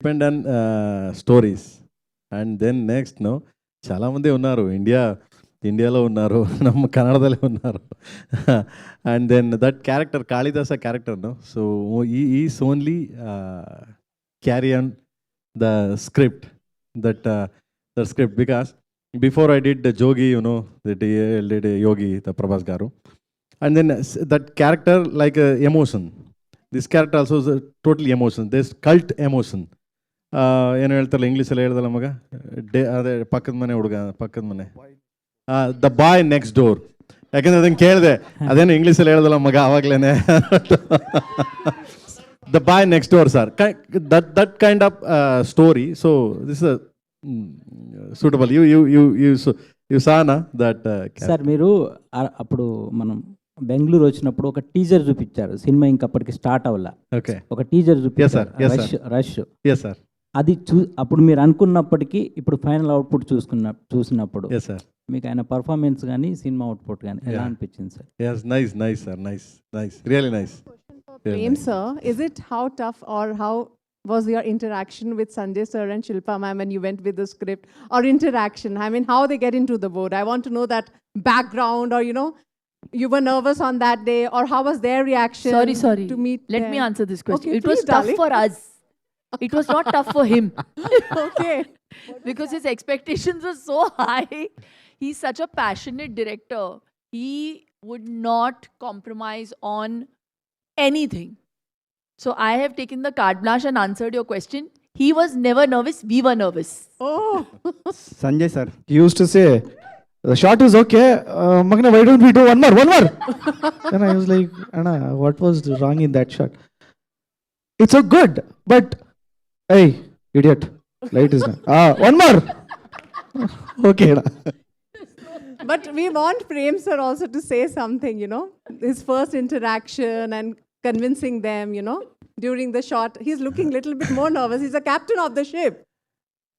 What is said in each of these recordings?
Depend and stories and then next no చాలామంది ఉన్నారు. India ఇండియాలో ఉన్నారు. నమ్మ కన్నడలో ఉన్నారు. And then that character Kalidasa క్యారెక్టర్ను so ఈ is only carry on the script that that script because before I did Jogi you know that did Yogi the Prabhas గారు and then that character like emotion this character also total emotion this cult emotion ಏನು ಹೇಳ್ತಾರಲ್ಲ ಇಂಗ್ಲೀಷಲ್ಲಿ ಹೇಳ್ದಲ್ಲ ಮಗ day ಅದೇ ಪಕ್ಕದ ಮನೆ ಹುಡುಗ ಪಕ್ಕದ ಮನೆ ದ ಬಾಯ್ ನೆಕ್ಸ್ಟ್ ಡೋರ್ ಯಾಕಂದ್ರೆ ಅದನ್ನು ಕೇಳಿದೆ ಅದೇನು ಇಂಗ್ಲೀಷಲ್ಲಿ ಹೇಳ್ದಲ್ಲ ಮಗ ಅವಾಗ್ಲೇನೆ the boy next door sir that that kind of story so this suitable you you you you you ಸಾನ దట్ సార్ మీరు ఆ- అప్పుడు మనం బెంగళూరు వచ్చినప్పుడు ఒక టీజర్ చూపించారు సినిమా ఇంకప్పటికి స్టార్ట్ అవ్వాల ఓకే ఒక టీజర్ sir. చూపించారు Yes, sir. Rush rush yes sir అది చూ అప్పుడు మీరు అనుకున్నప్పటికీ ఇప్పుడు ఫైనల్ అవుట్పుట్ చూసుకున్న చూసినప్పుడు సార్ మీకు ఆయన పర్ఫార్మెన్స్ కానీ సినిమా అవుట్పుట్ కానీ ఎలా. అనిపించింది sir nice nice sir nice nice really nice Very Prem nice. sir, is it how tough or how was your interaction with Sanjay sir and Shilpa ma'am when you went with the script or interaction? I mean, how they get into the board? I want to know that background or, you know, you were nervous on that day or how was their reaction? Sorry, sorry. To meet Let me them? answer this question. Okay, it was please, tough darling. for us. It was not tough for him okay. because his expectations were so high. He's such a passionate director. He would not compromise on anything. So I have taken the carte blanche and answered your question. He was never nervous. We were nervous. Oh, Sanjay sir he used to say, the shot is okay. Uh, Magna, why don't we do one more, one more? and I was like, Anna, what was wrong in that shot? It's so good, but hey, idiot, light is not. Ah, one more. okay. But we want Prem sir also to say something, you know, his first interaction and convincing them, you know, during the shot. He's looking a little bit more nervous. He's the captain of the ship.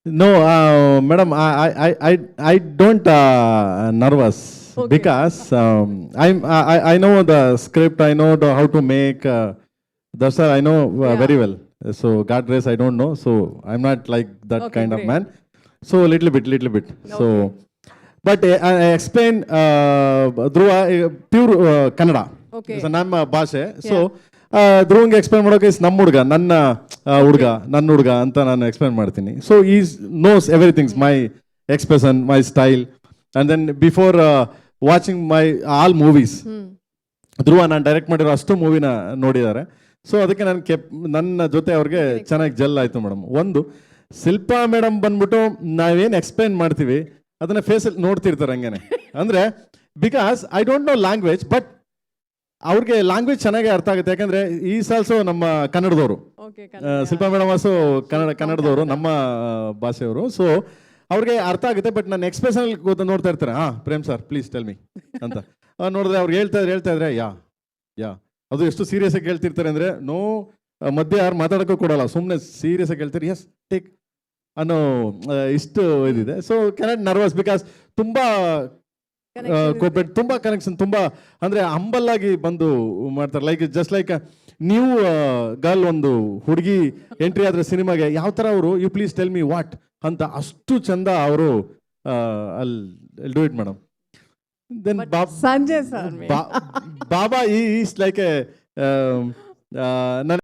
No, uh, madam, I, I, I, I, don't uh, nervous Okay. because um, I'm, I, I know the script. I know the, how to make. Uh, that's I know uh, Yeah. very well. So God grace, I don't know. So I'm not like that Okay, kind of great. man. So little bit, little bit. So, but uh, I I explain uh, Dhruva uh, pure uh, Kannada. Okay. So ನಮ್ಮ ಭಾಷೆ so ಧ್ರುವಂಗೆ explain ಮಾಡೋಕೆ is ನಮ್ಮ ಹುಡುಗ ನನ್ನ nan ಹುಡುಗ ನನ್ನ ಹುಡುಗ ಅಂತ ನಾನು ಎಕ್ಸ್ಪ್ಲೈನ್ ಮಾಡ್ತೀನಿ so is knows everythings my expression my style and then before watching my all movies direct Dhruva ನಾನು ಡೈರೆಕ್ಟ್ ಮಾಡಿರೋ ಅಷ್ಟು ಮೂವಿನ ನೋಡಿದ್ದಾರೆ ಸೊ ಅದಕ್ಕೆ ನಾನು ಕೆಪ್ ನನ್ನ ಜೊತೆ ಅವ್ರಿಗೆ ಚೆನ್ನಾಗಿ ಜಲ್ ಆಯಿತು ಮೇಡಮ್ ಒಂದು ಶಿಲ್ಪಾ ಮೇಡಮ್ ಬಂದ್ಬಿಟ್ಟು ನಾವೇನು ಎಕ್ಸ್ಪ್ಲೈನ್ ಮಾಡ್ತೀವಿ ಅದನ್ನ ಫೇಸಲ್ಲಿ ನೋಡ್ತಿರ್ತಾರೆ ಹಂಗೇನೆ. ಅಂದರೆ because I don't know language but ಅವ್ರಿಗೆ ಲ್ಯಾಂಗ್ವೇಜ್ ಚೆನ್ನಾಗಿ ಅರ್ಥ ಆಗುತ್ತೆ. ಯಾಕಂದ್ರೆ ಈ ಸಾಲ್ಸು ನಮ್ಮ ಕನ್ನಡದವರು. ಶಿಲ್ಪಾ ಮೇಡಮ್ ಆಸು ಕನ್ನಡ ಕನ್ನಡದವರು ನಮ್ಮ ಭಾಷೆಯವರು. ಸೊ ಅವ್ರಿಗೆ ಅರ್ಥ ಆಗುತ್ತೆ ಬಟ್ ನಾನು ಎಕ್ಸ್ಪ್ರೆಷನ್ ಗೊತ್ತ ನೋಡ್ತಾ ಇರ್ತಾರೆ. ಹಾ Prem sir please tell me ಅಂತ. ನೋಡಿದ್ರೆ ಅವ್ರು ಹೇಳ್ತಾ ಇದ್ರೆ ಹೇಳ್ತಾ ಇದ್ರೆ ಯಾ ಯಾ. ಅದು ಎಷ್ಟು ಸೀರಿಯಸ್ ಆಗಿ ಕೇಳ್ತಿರ್ತಾರೆ ಅಂದ್ರೆ ನೋ ಮಧ್ಯೆ ಯಾರು ಮಾತಾಡೋಕ್ಕೂ ಕೊಡಲ್ಲ ಸುಮ್ಮನೆ ಸೀರಿಯಸ್ ಆಗಿ ಹೇಳ್ತಾರೆ ಎಸ್ ಟೇಕ್ ಅನ್ನೋ ಇಷ್ಟು ಇದಿದೆ. ಸೊ ಕೆನಾಟ್ ನರ್ವಸ್ ಬಿಕಾಸ್ ತುಂಬಾ ಕೋಪರೇಟ್ ತುಂಬಾ ಕನೆಕ್ಷನ್ ತುಂಬಾ ಅಂದ್ರೆ ಹಂಬಲ್ ಆಗಿ ಬಂದು ಮಾಡ್ತಾರೆ. Like just like new girl ಒಂದು ಹುಡುಗಿ ಎಂಟ್ರಿ ಆದ್ರೆ ಸಿನಿಮಾಗೆ ಯಾವ ತರ ಅವರು? You please tell me what ಅಂತ ಅಷ್ಟು ಚಂದ ಅವರು ಅಲ್ಲಿ do it madam then Sanjay sir Baba is like నన్ను